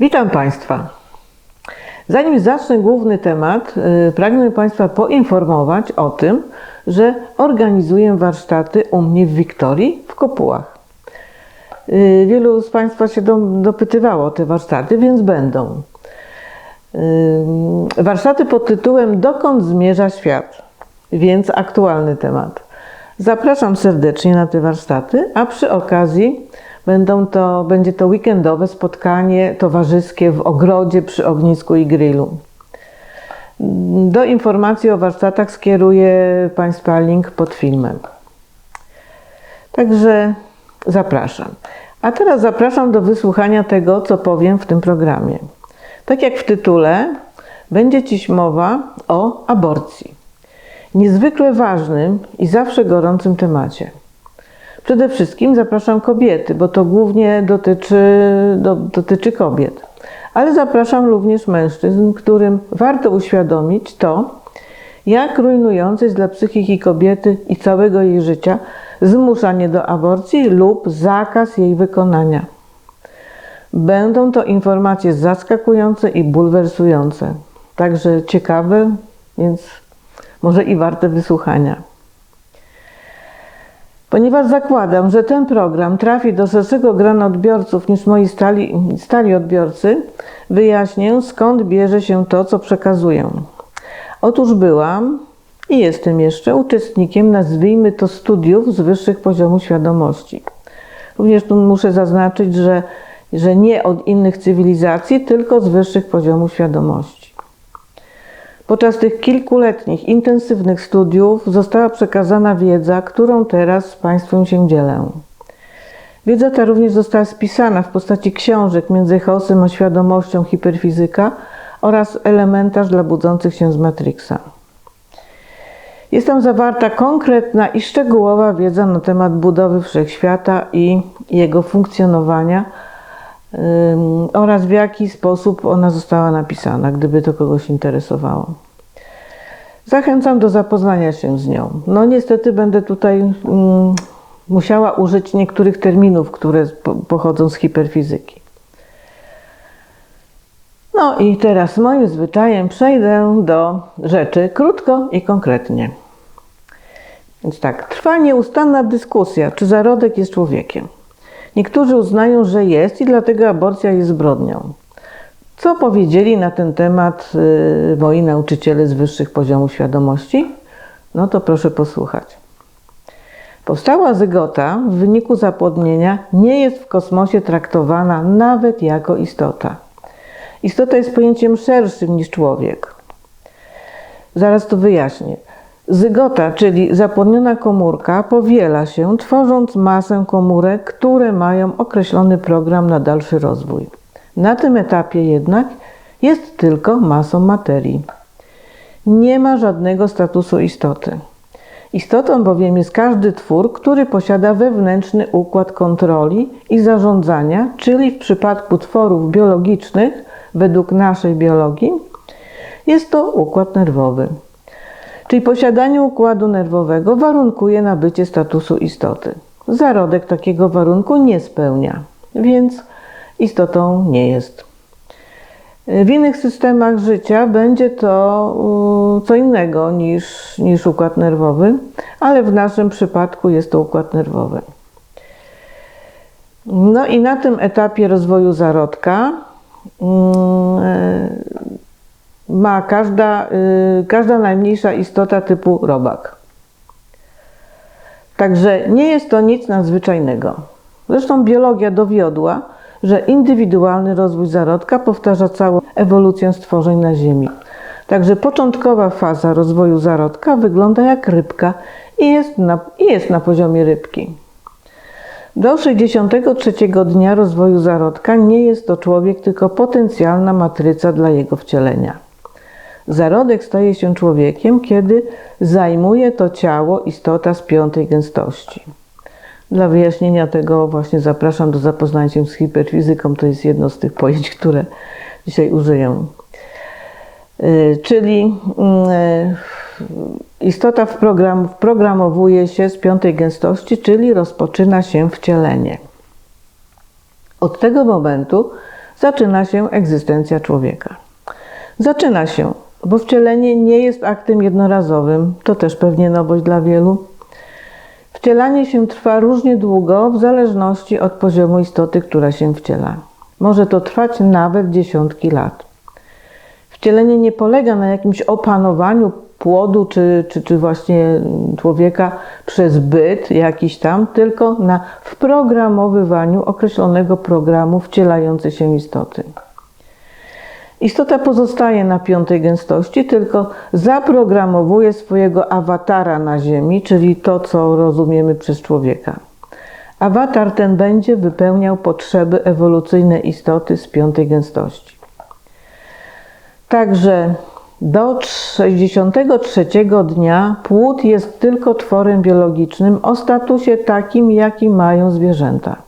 Witam Państwa. Zanim zacznę główny temat, yy, pragnę Państwa poinformować o tym, że organizuję warsztaty u mnie w Wiktorii w Kopułach. Yy, Wielu z Państwa się do, dopytywało o te warsztaty, więc będą. Yy, Warsztaty pod tytułem Dokąd zmierza świat? Więc aktualny temat. Zapraszam serdecznie na te warsztaty, a przy okazji będą to, będzie to weekendowe spotkanie towarzyskie w ogrodzie przy ognisku i grillu. Do informacji o warsztatach skieruję Państwa link pod filmem. Także zapraszam. A teraz zapraszam do wysłuchania tego, co powiem w tym programie. Tak jak w tytule, będzie dziś mowa o aborcji. Niezwykle ważnym i zawsze gorącym temacie. Przede wszystkim zapraszam kobiety, bo to głównie dotyczy, do, dotyczy kobiet. Ale zapraszam również mężczyzn, którym warto uświadomić to, jak rujnujące jest dla psychiki kobiety i całego jej życia zmuszanie do aborcji lub zakaz jej wykonania. Będą to informacje zaskakujące i bulwersujące, także ciekawe, więc może i warte wysłuchania. Ponieważ zakładam, że ten program trafi do szerszego grona odbiorców niż moi stali, stali odbiorcy, wyjaśnię skąd bierze się to, co przekazuję. Otóż byłam i jestem jeszcze uczestnikiem, nazwijmy to, studiów z wyższych poziomów świadomości. Również tu muszę zaznaczyć, że, że nie od innych cywilizacji, tylko z wyższych poziomów świadomości. Podczas tych kilkuletnich, intensywnych studiów została przekazana wiedza, którą teraz z Państwem się dzielę. Wiedza ta również została spisana w postaci książek między chaosem a świadomością hiperfizyka oraz elementarz dla budzących się z Matrixa. Jest tam zawarta konkretna i szczegółowa wiedza na temat budowy wszechświata i jego funkcjonowania oraz w jaki sposób ona została napisana, gdyby to kogoś interesowało. Zachęcam do zapoznania się z nią. No niestety będę tutaj musiała użyć niektórych terminów, które po, pochodzą z hiperfizyki. No i teraz moim zwyczajem przejdę do rzeczy krótko i konkretnie. Więc tak, trwa nieustanna dyskusja, czy zarodek jest człowiekiem. Niektórzy uznają, że jest i dlatego aborcja jest zbrodnią. Co powiedzieli na ten temat y, moi nauczyciele z wyższych poziomów świadomości? No to proszę posłuchać. Powstała zygota w wyniku zapłodnienia nie jest w kosmosie traktowana nawet jako istota. Istota jest pojęciem szerszym niż człowiek. Zaraz to wyjaśnię. Zygota, czyli zapłodniona komórka, powiela się, tworząc masę komórek, które mają określony program na dalszy rozwój. Na tym etapie jednak jest tylko masą materii. Nie ma żadnego statusu istoty. Istotą bowiem jest każdy twór, który posiada wewnętrzny układ kontroli i zarządzania, czyli w przypadku tworów biologicznych, według naszej biologii, jest to układ nerwowy. Czyli posiadanie układu nerwowego warunkuje nabycie statusu istoty. Zarodek takiego warunku nie spełnia, więc istotą nie jest. W innych systemach życia będzie to co innego niż, niż układ nerwowy, ale w naszym przypadku jest to układ nerwowy. No i na tym etapie rozwoju zarodka ma każda, każda najmniejsza istota typu robak. Także nie jest to nic nadzwyczajnego. Zresztą biologia dowiodła, że indywidualny rozwój zarodka powtarza całą ewolucję stworzeń na Ziemi. Także początkowa faza rozwoju zarodka wygląda jak rybka i jest na, i jest na poziomie rybki. Do 63 dnia rozwoju zarodka nie jest to człowiek, tylko potencjalna matryca dla jego wcielenia. Zarodek staje się człowiekiem, kiedy zajmuje to ciało istota z piątej gęstości. Dla wyjaśnienia tego właśnie zapraszam do zapoznania się z hiperfizyką. To jest jedno z tych pojęć, które dzisiaj użyję. Y, czyli y, istota wprogramowuje się z piątej gęstości, czyli rozpoczyna się wcielenie. Od tego momentu zaczyna się egzystencja człowieka. Zaczyna się, bo wcielenie nie jest aktem jednorazowym, to też pewnie nowość dla wielu. Wcielanie się trwa różnie długo w zależności od poziomu istoty, która się wciela. Może to trwać nawet dziesiątki lat. Wcielenie nie polega na jakimś opanowaniu płodu czy, czy, czy właśnie człowieka przez byt jakiś tam, tylko na wprogramowywaniu określonego programu wcielającej się istoty. Istota pozostaje na piątej gęstości, tylko zaprogramowuje swojego awatara na Ziemi, czyli to, co rozumiemy przez człowieka. Awatar ten będzie wypełniał potrzeby ewolucyjne istoty z piątej gęstości. Także do 63 dnia płód jest tylko tworem biologicznym o statusie takim, jaki mają zwierzęta.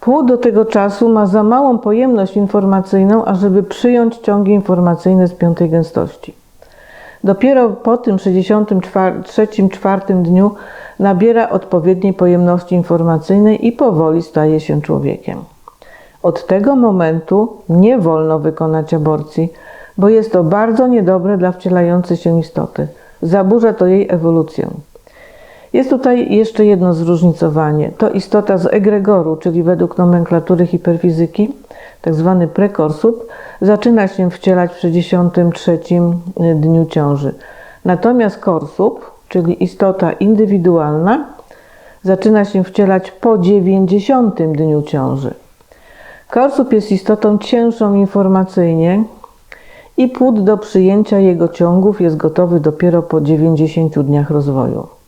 Płód do tego czasu ma za małą pojemność informacyjną, ażeby przyjąć ciągi informacyjne z piątej gęstości. Dopiero po tym 63-4 dniu nabiera odpowiedniej pojemności informacyjnej i powoli staje się człowiekiem. Od tego momentu nie wolno wykonać aborcji, bo jest to bardzo niedobre dla wcielającej się istoty. Zaburza to jej ewolucję. Jest tutaj jeszcze jedno zróżnicowanie. To istota z egregoru, czyli według nomenklatury hiperfizyki, tak zwany prekorsub, zaczyna się wcielać w 63 dniu ciąży. Natomiast korsub, czyli istota indywidualna, zaczyna się wcielać po 90 dniu ciąży. Korsub jest istotą cięższą informacyjnie i płód do przyjęcia jego ciągów jest gotowy dopiero po 90 dniach rozwoju.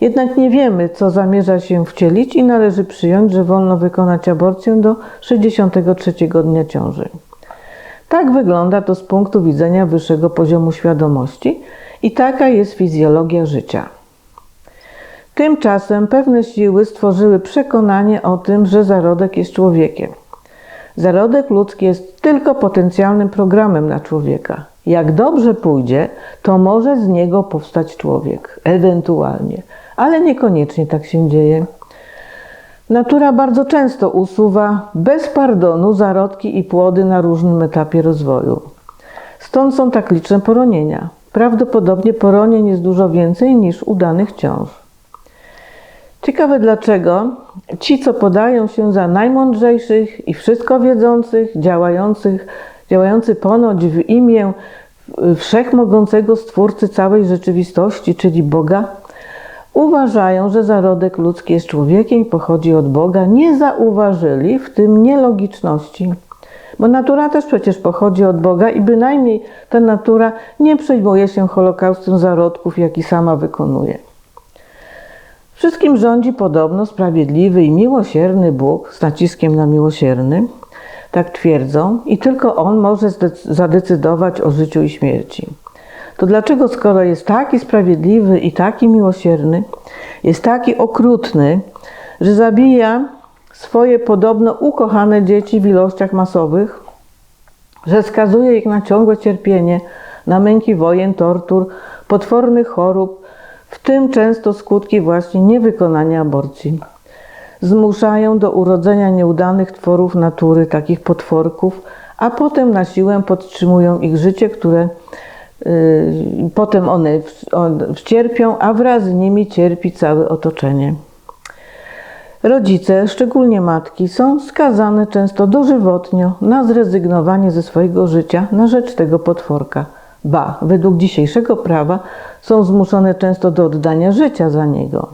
Jednak nie wiemy, co zamierza się wcielić i należy przyjąć, że wolno wykonać aborcję do 63 dnia ciąży. Tak wygląda to z punktu widzenia wyższego poziomu świadomości i taka jest fizjologia życia. Tymczasem pewne siły stworzyły przekonanie o tym, że zarodek jest człowiekiem. Zarodek ludzki jest tylko potencjalnym programem na człowieka. Jak dobrze pójdzie, to może z niego powstać człowiek, ewentualnie, ale niekoniecznie tak się dzieje. Natura bardzo często usuwa bez pardonu zarodki i płody na różnym etapie rozwoju. Stąd są tak liczne poronienia. Prawdopodobnie poronień jest dużo więcej niż udanych ciąż. Ciekawe dlaczego ci, co podają się za najmądrzejszych i wszystko wiedzących, działających, działający ponoć w imię wszechmogącego Stwórcy całej rzeczywistości, czyli Boga, uważają, że zarodek ludzki jest człowiekiem i pochodzi od Boga, nie zauważyli w tym nielogiczności. Bo natura też przecież pochodzi od Boga i bynajmniej ta natura nie przejmuje się Holokaustem zarodków, jaki sama wykonuje. Wszystkim rządzi podobno sprawiedliwy i miłosierny Bóg z naciskiem na miłosierny, tak twierdzą, i tylko On może zadecydować o życiu i śmierci. To dlaczego, skoro jest taki sprawiedliwy i taki miłosierny, jest taki okrutny, że zabija swoje podobno ukochane dzieci w ilościach masowych, że skazuje ich na ciągłe cierpienie, na męki wojen, tortur, potwornych chorób, w tym często skutki właśnie niewykonania aborcji. Zmuszają do urodzenia nieudanych tworów natury, takich potworków, a potem na siłę podtrzymują ich życie, które y, potem one cierpią, a wraz z nimi cierpi całe otoczenie. Rodzice, szczególnie matki, są skazane często dożywotnio na zrezygnowanie ze swojego życia na rzecz tego potworka. Ba, według dzisiejszego prawa są zmuszone często do oddania życia za niego.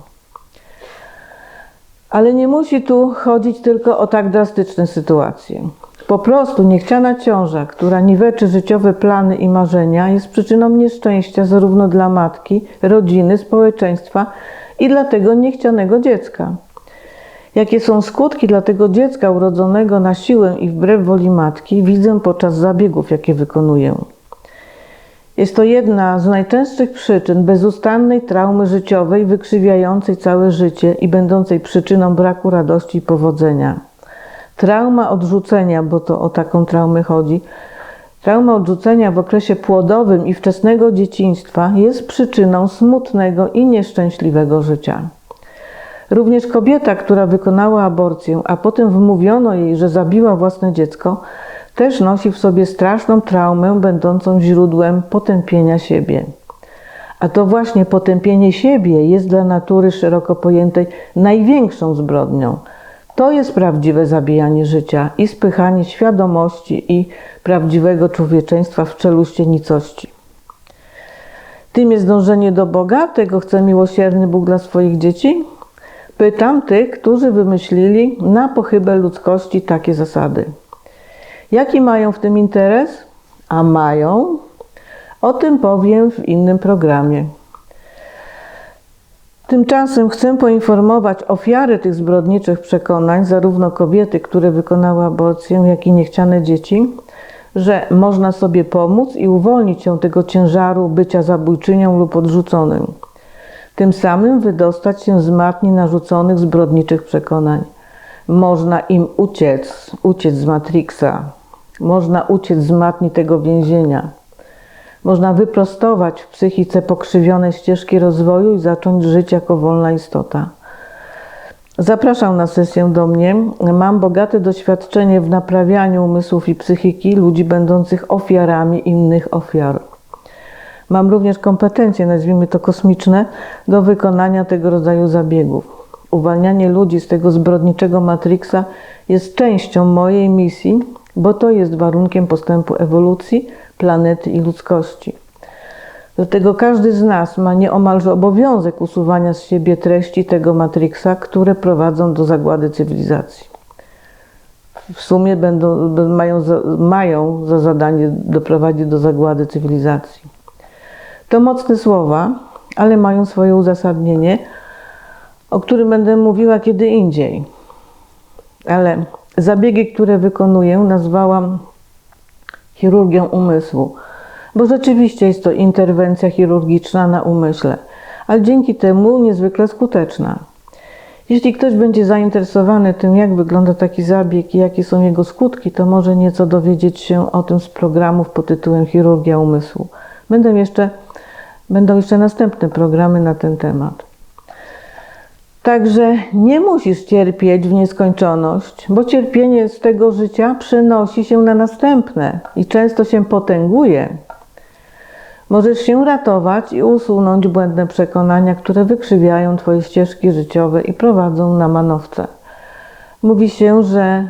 Ale nie musi tu chodzić tylko o tak drastyczne sytuacje. Po prostu niechciana ciąża, która niweczy życiowe plany i marzenia, jest przyczyną nieszczęścia zarówno dla matki, rodziny, społeczeństwa i dla tego niechcianego dziecka. Jakie są skutki dla tego dziecka urodzonego na siłę i wbrew woli matki, widzę podczas zabiegów, jakie wykonuję. Jest to jedna z najczęstszych przyczyn bezustannej traumy życiowej, wykrzywiającej całe życie i będącej przyczyną braku radości i powodzenia. Trauma odrzucenia, bo to o taką traumę chodzi, trauma odrzucenia w okresie płodowym i wczesnego dzieciństwa jest przyczyną smutnego i nieszczęśliwego życia. Również kobieta, która wykonała aborcję, a potem wmówiono jej, że zabiła własne dziecko, też nosi w sobie straszną traumę, będącą źródłem potępienia siebie. A to właśnie potępienie siebie jest dla natury szeroko pojętej największą zbrodnią. To jest prawdziwe zabijanie życia i spychanie świadomości i prawdziwego człowieczeństwa w czeluście nicości. Tym jest dążenie do Boga, tego chce miłosierny Bóg dla swoich dzieci? Pytam tych, którzy wymyślili na pochybę ludzkości takie zasady. Jaki mają w tym interes? A mają? O tym powiem w innym programie. Tymczasem chcę poinformować ofiary tych zbrodniczych przekonań, zarówno kobiety, które wykonały aborcję, jak i niechciane dzieci, że można sobie pomóc i uwolnić się tego ciężaru bycia zabójczynią lub odrzuconym. Tym samym wydostać się z matni narzuconych zbrodniczych przekonań. Można im uciec, uciec z Matrixa. Można uciec z matni tego więzienia. Można wyprostować w psychice pokrzywione ścieżki rozwoju i zacząć żyć jako wolna istota. Zapraszam na sesję do mnie. Mam bogate doświadczenie w naprawianiu umysłów i psychiki ludzi będących ofiarami innych ofiar. Mam również kompetencje, nazwijmy to kosmiczne, do wykonania tego rodzaju zabiegów. Uwalnianie ludzi z tego zbrodniczego matriksa jest częścią mojej misji, bo to jest warunkiem postępu ewolucji planety i ludzkości. Dlatego każdy z nas ma nieomalże obowiązek usuwania z siebie treści tego matriksa, które prowadzą do zagłady cywilizacji. W sumie będą, mają, za, mają za zadanie doprowadzić do zagłady cywilizacji. To mocne słowa, ale mają swoje uzasadnienie, o którym będę mówiła kiedy indziej. Ale zabiegi, które wykonuję, nazwałam chirurgią umysłu, bo rzeczywiście jest to interwencja chirurgiczna na umyśle, ale dzięki temu niezwykle skuteczna. Jeśli ktoś będzie zainteresowany tym, jak wygląda taki zabieg i jakie są jego skutki, to może nieco dowiedzieć się o tym z programów pod tytułem Chirurgia umysłu. Będą jeszcze, będą jeszcze następne programy na ten temat. Także nie musisz cierpieć w nieskończoność, bo cierpienie z tego życia przenosi się na następne i często się potęguje. Możesz się ratować i usunąć błędne przekonania, które wykrzywiają Twoje ścieżki życiowe i prowadzą na manowce. Mówi się, że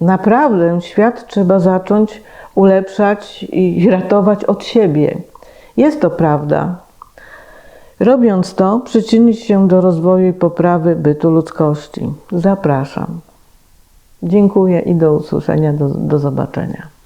naprawdę świat trzeba zacząć ulepszać i ratować od siebie. Jest to prawda, Robiąc to, przyczynić się do rozwoju i poprawy bytu ludzkości. Zapraszam. Dziękuję i do usłyszenia, do, do zobaczenia.